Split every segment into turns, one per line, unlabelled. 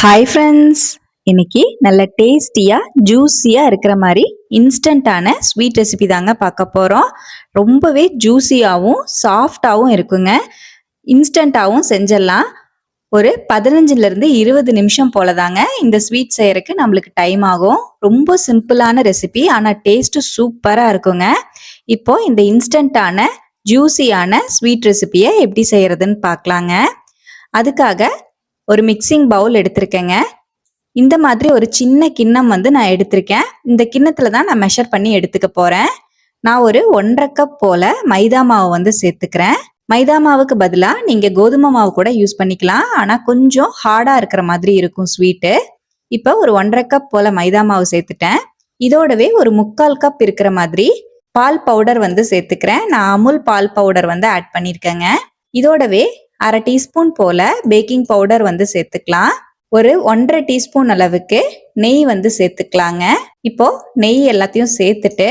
Hi friends இன்னைக்கு நல்ல டேஸ்டியாக ஜூஸியாக இருக்கிற மாதிரி இன்ஸ்டண்ட்டான ஸ்வீட் ரெசிபி தாங்க பார்க்க போகிறோம் ரொம்பவே ஜூஸியாகவும் சாஃப்டாகவும் இருக்குங்க. இன்ஸ்டண்ட்டாகவும் செஞ்சிடலாம். ஒரு பதினஞ்சுலேருந்து இருபது நிமிஷம் போல தாங்க இந்த ஸ்வீட் செய்யறதுக்கு நம்மளுக்கு டைம் ஆகும். ரொம்ப சிம்பிளான ரெசிபி ஆனால் டேஸ்ட்டு சூப்பராக இருக்குங்க. இப்போ இந்த இன்ஸ்டண்ட்டான ஜூஸியான ஸ்வீட் ரெசிபியை எப்படி செய்யறதுன்னு பார்க்கலாங்க. அதுக்காக ஒரு மிக்சிங் பவுல் எடுத்திருக்கேங்க. இந்த மாதிரி ஒரு சின்ன கிண்ணம் வந்து நான் எடுத்திருக்கேன். இந்த கிண்ணத்துல தான் நான் மெஷர் பண்ணி எடுத்துக்க போறேன். நான் ஒரு ஒன்றரை கப் போல மைதா மாவு வந்து சேர்த்துக்கிறேன். மைதா மாவுக்கு பதிலாக நீங்கள் கோதுமை மாவு கூட யூஸ் பண்ணிக்கலாம். ஆனால் கொஞ்சம் ஹார்டாக இருக்கிற மாதிரி இருக்கும் ஸ்வீட்டு இப்போ ஒரு ஒன்றரை கப் போல மைதா மாவு சேர்த்துட்டேன். இதோடவே ஒரு முக்கால் கப் இருக்கிற மாதிரி பால் பவுடர் வந்து சேர்த்துக்கிறேன். நான் அமுல் பால் பவுடர் வந்து ஆட் பண்ணியிருக்கேங்க இதோடவே அரை டீஸ்பூன் போல பேக்கிங் பவுடர் வந்து சேர்த்துக்கலாம். ஒரு ஒன்றரை டீஸ்பூன் அளவுக்கு நெய் வந்து சேர்த்துக்கலாங்க. இப்போ நெய் எல்லாத்தையும் சேர்த்துட்டு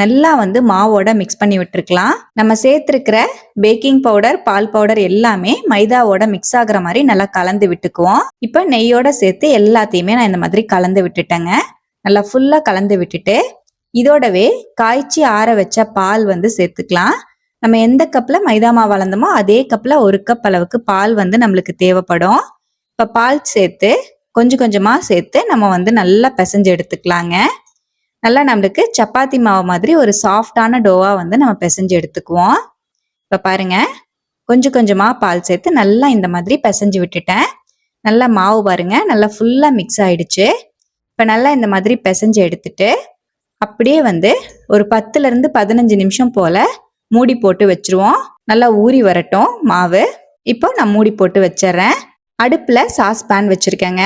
நல்லா வந்து மாவோட மிக்ஸ் பண்ணி விட்டுருக்கலாம். நம்ம சேர்த்துருக்கிற பேக்கிங் பவுடர் பால் பவுடர் எல்லாமே மைதாவோட மிக்ஸ் ஆகுற மாதிரி நல்லா கலந்து விட்டுக்குவோம். இப்போ நெய்யோட சேர்த்து எல்லாத்தையுமே நான் இந்த மாதிரி கலந்து விட்டுட்டேங்க. நல்லா ஃபுல்லாக கலந்து விட்டுட்டு இதோடவே காய்ச்சி ஆற வச்ச பால் வந்து சேர்த்துக்கலாம். நம்ம எந்த கப்பில் மைதா மாவு அளந்தோமோ அதே கப்பில் ஒரு கப் அளவுக்கு பால் வந்து நம்மளுக்கு தேவைப்படும். இப்போ பால் சேர்த்து கொஞ்சம் கொஞ்சமாக சேர்த்து நம்ம வந்து நல்லா பிசைஞ்சு எடுத்துக்கலாங்க. நல்லா நம்மளுக்கு சப்பாத்தி மாவு மாதிரி ஒரு சாஃப்டான டோவாக வந்து நம்ம பிசைஞ்சு எடுத்துக்குவோம். இப்போ பாருங்க கொஞ்சம் கொஞ்சமாக பால் சேர்த்து நல்லா இந்த மாதிரி பிசைஞ்சு விட்டுட்டேன். நல்லா மாவு பாருங்க நல்லா ஃபுல்லாக மிக்ஸ் ஆயிடுச்சு. இப்போ நல்லா இந்த மாதிரி பிசைஞ்சு எடுத்துட்டு அப்படியே வந்து ஒரு பத்துலேருந்து பதினஞ்சு நிமிஷம் போல் மூடி போட்டு வச்சிருவோம். நல்லா ஊறி வரட்டும் மாவு. இப்போ நான் மூடி போட்டு வச்சிட்றேன். அடுப்பில் சாஸ் பேன் வச்சுருக்கேங்க.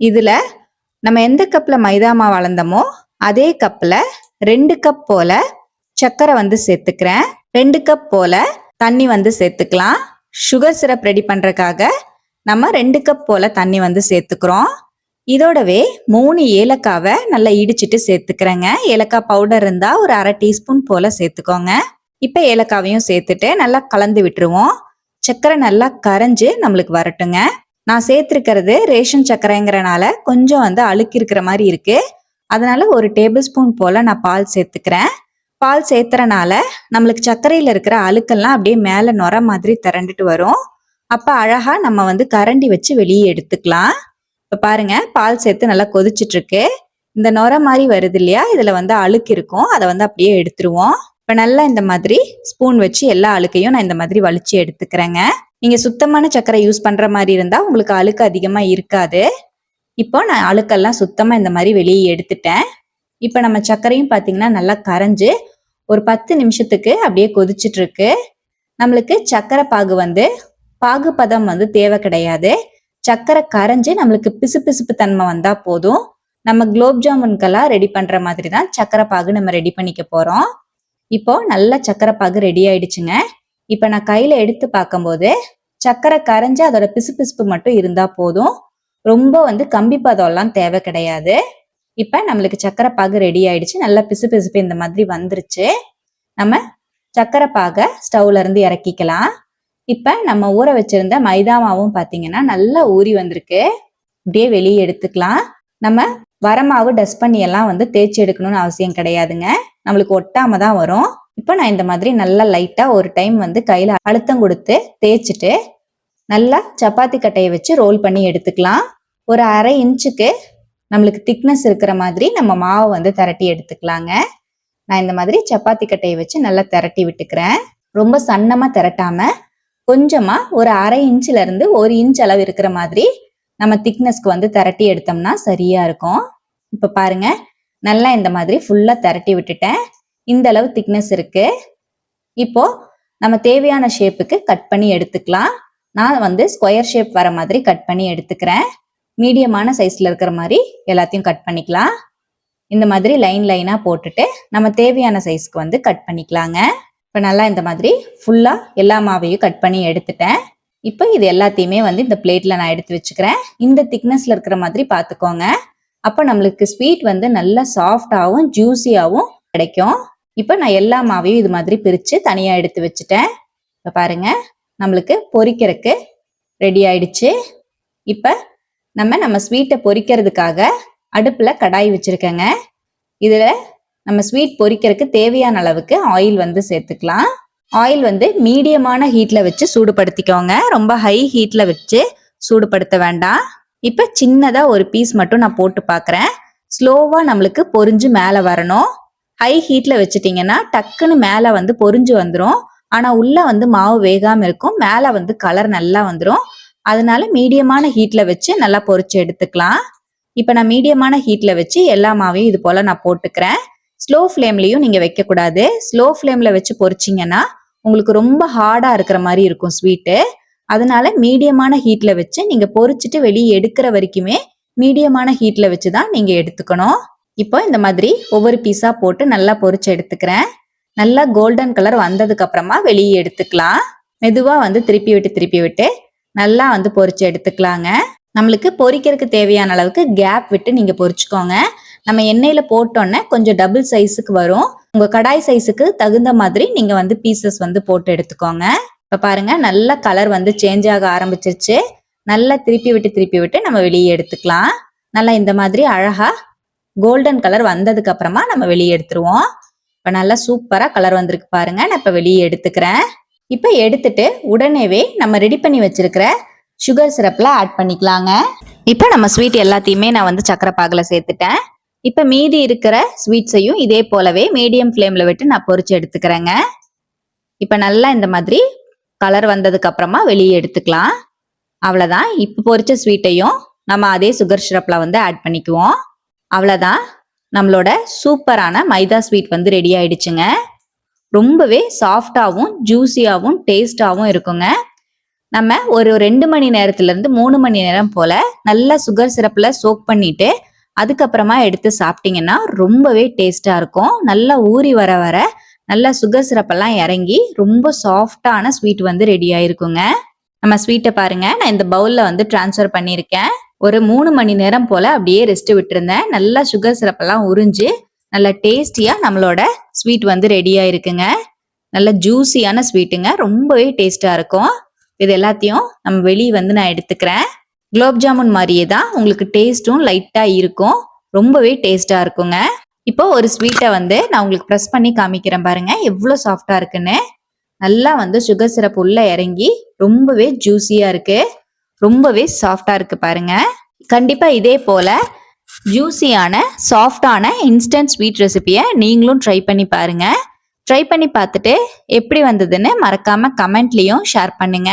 இதில் நம்ம எந்த கப்பில் மைதா மாவு அளந்தோமோ அதே கப்பில் ரெண்டு கப் போல் சர்க்கரை வந்து சேர்த்துக்கிறேன். ரெண்டு கப் போல் தண்ணி வந்து சேர்த்துக்கலாம். சுகர் சிரப் ரெடி பண்ணுறதுக்காக நம்ம ரெண்டு கப் போல் தண்ணி வந்து சேர்த்துக்கிறோம். இதோடவே மூணு ஏலக்காவை நல்லா இடிச்சிட்டு சேர்த்துக்கிறேங்க. ஏலக்காய் பவுடர் இருந்தால் ஒரு அரை டீஸ்பூன் போல் சேர்த்துக்கோங்க. இப்போ ஏலக்காவையும் சேர்த்துட்டு நல்லா கலந்து விட்டுருவோம். சர்க்கரை நல்லா கரைஞ்சு நம்மளுக்கு வரட்டுங்க. நான் சேர்த்துருக்கிறது ரேஷன் சர்க்கரைங்கிறனால கொஞ்சம் வந்து அழுக்கிருக்கிற மாதிரி இருக்கு. அதனால ஒரு டேபிள் ஸ்பூன் போல நான் பால் சேர்த்துக்கிறேன். பால் சேர்த்துறனால நம்மளுக்கு சர்க்கரையில் இருக்கிற அழுக்கெல்லாம் அப்படியே மேலே நுர மாதிரி திரண்டுட்டு வரும். அப்போ அழகாக நம்ம வந்து கரண்டி வச்சு வெளியே எடுத்துக்கலாம். இப்போ பாருங்க பால் சேர்த்து நல்லா கொதிச்சிட்டுருக்கு இந்த நுர மாதிரி வருது இல்லையா? இதில் வந்து அழுக்கு இருக்கும். அதை வந்து அப்படியே எடுத்துருவோம். இப்போ நல்லா இந்த மாதிரி ஸ்பூன் வச்சு எல்லா அழுக்கையும் நான் இந்த மாதிரி வலிச்சு எடுத்துக்கிறேங்க. நீங்கள் சுத்தமான சர்க்கரை யூஸ் பண்ணுற மாதிரி இருந்தால் உங்களுக்கு அழுக்கு அதிகமாக இருக்காது. இப்போ நான் அழுக்கெல்லாம் சுத்தமாக இந்த மாதிரி வெளியே எடுத்துட்டேன். இப்போ நம்ம சர்க்கரையும் பார்த்தீங்கன்னா நல்லா கரைஞ்சு ஒரு பத்து நிமிஷத்துக்கு அப்படியே கொதிச்சுட்டு இருக்கு நம்மளுக்கு சர்க்கரை பாகு வந்து பாகு பதம் வந்து தேவை கிடையாது. சர்க்கரை கரைஞ்சு நம்மளுக்கு பிசு பிசுப்பு தன்மை வந்தா போதும். நம்ம குலோப் ஜாமுன்கெல்லாம் ரெடி பண்ற மாதிரி தான் சர்க்கரை பாகு நம்ம ரெடி பண்ணிக்க போறோம். இப்போ நல்ல சக்கரை பாகு ரெடி ஆயிடுச்சுங்க. இப்போ நான் கையில எடுத்து பார்க்கும்போது சக்கரை கரைஞ்சு அதோட பிசு பிசுப்பு மட்டும் இருந்தா போதும். ரொம்ப வந்து கம்பி பதம்லாம் தேவை கிடையாது. இப்போ நம்மளுக்கு சக்கரை பாகு ரெடி ஆயிடுச்சு. நல்லா பிசு பிசுப்பு இந்த மாதிரி வந்துருச்சு. நம்ம சக்கரை பாகை ஸ்டவ்ல இருந்து இறக்கிக்கலாம். இப்போ நம்ம ஊற வச்சிருந்த மைதா மாவும் பாத்தீங்கன்னா நல்லா ஊறி வந்திருக்கு. அப்படியே வெளியே எடுத்துக்கலாம். நம்ம வரமாவு டஸ்ட் பண்ணி எல்லாம் வந்து தேய்ச்சி எடுக்கணும்னு அவசியம் கிடையாதுங்க. நம்மளுக்கு ஒட்டாம தான் வரும். இப்போ நான் இந்த மாதிரி நல்லா லைட்டா ஒரு டைம் வந்து கையில அழுத்தம் கொடுத்து தேய்ச்சிட்டு நல்லா சப்பாத்தி கட்டையை வச்சு ரோல் பண்ணி எடுத்துக்கலாம். ஒரு அரை இன்ச்சுக்கு நம்மளுக்கு திக்னஸ் இருக்கிற மாதிரி நம்ம மாவை வந்து திரட்டி எடுத்துக்கலாங்க. நான் இந்த மாதிரி சப்பாத்தி கட்டையை வச்சு நல்லா திரட்டி விட்டுக்கிறேன். ரொம்ப சன்னமா திரட்டாம கொஞ்சமா ஒரு அரை இன்ச்சில இருந்து ஒரு இன்ச் அளவு இருக்கிற மாதிரி நம்ம திக்னஸ்க்கு வந்து திரட்டி எடுத்தோம்னா சரியா இருக்கும். இப்ப பாருங்க நல்லா இந்த மாதிரி ஃபுல்லாக திரட்டி விட்டுட்டேன். இந்த அளவு திக்னஸ் இருக்கு. இப்போ நம்ம தேவையான ஷேப்புக்கு கட் பண்ணி எடுத்துக்கலாம். நான் வந்து ஸ்கொயர் ஷேப் வர மாதிரி கட் பண்ணி எடுத்துக்கிறேன். மீடியமான சைஸ்ல இருக்கிற மாதிரி எல்லாத்தையும் கட் பண்ணிக்கலாம். இந்த மாதிரி லைன் லைனா போட்டுட்டு நம்ம தேவையான சைஸ்க்கு வந்து கட் பண்ணிக்கலாங்க. இப்போ நல்லா இந்த மாதிரி ஃபுல்லா எல்லா மாவையும் கட் பண்ணி எடுத்துட்டேன். இப்போ இது எல்லாத்தையுமே வந்து இந்த பிளேட்ல நான் எடுத்து வச்சுக்கிறேன். இந்த திக்னஸ்ல இருக்கிற மாதிரி பார்த்துக்கோங்க. அப்போ நம்மளுக்கு ஸ்வீட் வந்து நல்லா சாஃப்டாகவும் ஜூஸியாகவும் கிடைக்கும். இப்போ நான் எல்லா மாவையும் இது மாதிரி பிரித்து தனியாக எடுத்து வச்சுட்டேன். இப்போ பாருங்க நம்மளுக்கு பொரிக்கிறதுக்கு ரெடி ஆயிடுச்சு. இப்போ நம்ம நம்ம ஸ்வீட்டை பொரிக்கிறதுக்காக அடுப்பில் கடாய் வச்சுருக்கேங்க. இதில் நம்ம ஸ்வீட் பொரிக்கிறதுக்கு தேவையான அளவுக்கு ஆயில் வந்து சேர்த்துக்கலாம். ஆயில் வந்து மீடியமான ஹீட்டில் வச்சு சூடுபடுத்திக்கோங்க. ரொம்ப ஹை ஹீட்டில் வச்சு சூடுபடுத்த வேண்டாம். இப்போ சின்னதாக ஒரு பீஸ் மட்டும் நான் போட்டு பார்க்குறேன் ஸ்லோவாக நம்மளுக்கு பொரிஞ்சு மேலே வரணும். ஹை ஹீட்டில் வச்சுட்டிங்கன்னா டக்குன்னு மேலே வந்து பொரிஞ்சு வந்துடும் ஆனால் உள்ளே வந்து மாவு வேகாமல் இருக்கும். மேலே வந்து கலர் நல்லா வந்துடும் அதனால மீடியமான ஹீட்டில் வச்சு நல்லா பொரிச்சு எடுத்துக்கலாம். இப்போ நான் மீடியமான ஹீட்டில் வச்சு எல்லா மாவையும் இது போல் நான் போட்டுக்கிறேன். ஸ்லோ ஃப்ளேம்லேயும் நீங்கள் வைக்கக்கூடாது. ஸ்லோ ஃப்ளேமில் வச்சு பொறிச்சிங்கன்னா உங்களுக்கு ரொம்ப ஹார்டாக இருக்கிற மாதிரி இருக்கும் ஸ்வீட்டு அதனால மீடியமான ஹீட்டில் வச்சு நீங்கள் பொறிச்சிட்டு வெளியே எடுக்கிற வரைக்குமே மீடியமான ஹீட்டில் வச்சு தான் நீங்கள் எடுத்துக்கணும். இப்போ இந்த மாதிரி ஒவ்வொரு பீஸாக போட்டு நல்லா பொறிச்சு எடுத்துக்கிறேன். நல்லா கோல்டன் கலர் வந்ததுக்கு அப்புறமா வெளியே எடுத்துக்கலாம். மெதுவாக வந்து திருப்பி விட்டு திருப்பி விட்டு நல்லா வந்து பொறிச்சு எடுத்துக்கலாங்க. நம்மளுக்கு பொறிக்கிறதுக்கு தேவையான அளவுக்கு கேப் விட்டு நீங்கள் பொறிச்சுக்கோங்க. நம்ம எண்ணெயில் போட்டோன்னே கொஞ்சம் டபுள் சைஸுக்கு வரும். உங்கள் கடாய் சைஸுக்கு தகுந்த மாதிரி நீங்கள் வந்து பீசஸ் வந்து போட்டு எடுத்துக்கோங்க. இப்போ பாருங்க நல்ல கலர் வந்து சேஞ்ச் ஆக ஆரம்பிச்சிருச்சு. நல்லா திருப்பி விட்டு திருப்பி விட்டு நம்ம வெளியே எடுத்துக்கலாம். நல்லா இந்த மாதிரி அழகா கோல்டன் கலர் வந்ததுக்கு அப்புறமா நம்ம வெளியே எடுத்துருவோம். இப்போ நல்லா சூப்பராக கலர் வந்திருக்கு பாருங்க நான் இப்போ வெளியே எடுத்துக்கிறேன். இப்போ எடுத்துட்டு உடனேவே நம்ம ரெடி பண்ணி வச்சிருக்கிற சுகர் சிரப்பில் ஆட் பண்ணிக்கலாங்க. இப்போ நம்ம ஸ்வீட் எல்லாத்தையுமே நான் வந்து சக்கரை பாகில் சேர்த்துட்டேன். இப்போ மீதி இருக்கிற ஸ்வீட்ஸையும் இதே போலவே மீடியம் ஃப்ளேமில் விட்டு நான் பொறிச்சு எடுத்துக்கிறேங்க. இப்போ நல்லா இந்த மாதிரி கலர் வந்ததுக்கு அப்புறமா வெளியே எடுத்துக்கலாம். அவ்வளோதான் இப்போ பொரிச்ச ஸ்வீட்டையும் நம்ம அதே சுகர் சிரப்பில் வந்து ஆட் பண்ணிக்குவோம். அவ்வளோதான் நம்மளோட சூப்பரான மைதா ஸ்வீட் வந்து ரெடி ஆயிடுச்சுங்க. ரொம்பவே சாஃப்டாகவும் ஜூஸியாகவும் டேஸ்டாகவும் இருக்குங்க. நம்ம ஒரு ரெண்டு மணி நேரத்துலேருந்து மூணு மணி நேரம் போல் நல்லா சுகர் சிரப்பில் சோக் பண்ணிட்டு அதுக்கப்புறமா எடுத்து சாப்பிட்டீங்கன்னா ரொம்பவே டேஸ்டாக இருக்கும். நல்லா ஊறி வர வர நல்லா சுகர் சிரப்பெல்லாம் இறங்கி ரொம்ப சாஃப்டான ஸ்வீட் வந்து ரெடி ஆயிருக்குங்க. நம்ம ஸ்வீட்டை பாருங்க. நான் இந்த பவுலில் வந்து டிரான்ஸ்ஃபர் பண்ணியிருக்கேன். ஒரு மூணு மணி நேரம் போல் அப்படியே ரெஸ்ட் விட்டுருந்தேன். நல்லா சுகர் சிரப்பெல்லாம் உறிஞ்சு நல்லா டேஸ்டியா நம்மளோட ஸ்வீட் வந்து ரெடியா இருக்குங்க நல்ல ஜூஸியான ஸ்வீட்டுங்க ரொம்பவே டேஸ்டா இருக்கும். இது எல்லாத்தையும் நம்ம வெளியே வந்து நான் எடுத்துக்கிறேன். குலோப் ஜாமுன் மாதிரியே தான் உங்களுக்கு டேஸ்ட்டும் லைட்டாக இருக்கும். ரொம்பவே டேஸ்டாக இருக்குங்க. இப்போ ஒரு ஸ்வீட்டை வந்து நான் உங்களுக்கு ப்ரெஸ் பண்ணி காமிக்கிறேன் பாருங்க. எவ்வளோ சாஃப்டாக இருக்குன்னு. நல்லா வந்து சுகர் சிரப் உள்ள இறங்கி ரொம்பவே ஜூஸியாக இருக்கு. ரொம்பவே சாஃப்டா இருக்கு பாருங்க. கண்டிப்பாக இதே போல ஜூஸியான சாஃப்டான இன்ஸ்டன்ட் ஸ்வீட் ரெசிபியை நீங்களும் ட்ரை பண்ணி பாருங்க. ட்ரை பண்ணி பார்த்துட்டு எப்படி வந்ததுன்னு மறக்காம கமெண்ட்லையும் ஷேர் பண்ணுங்க.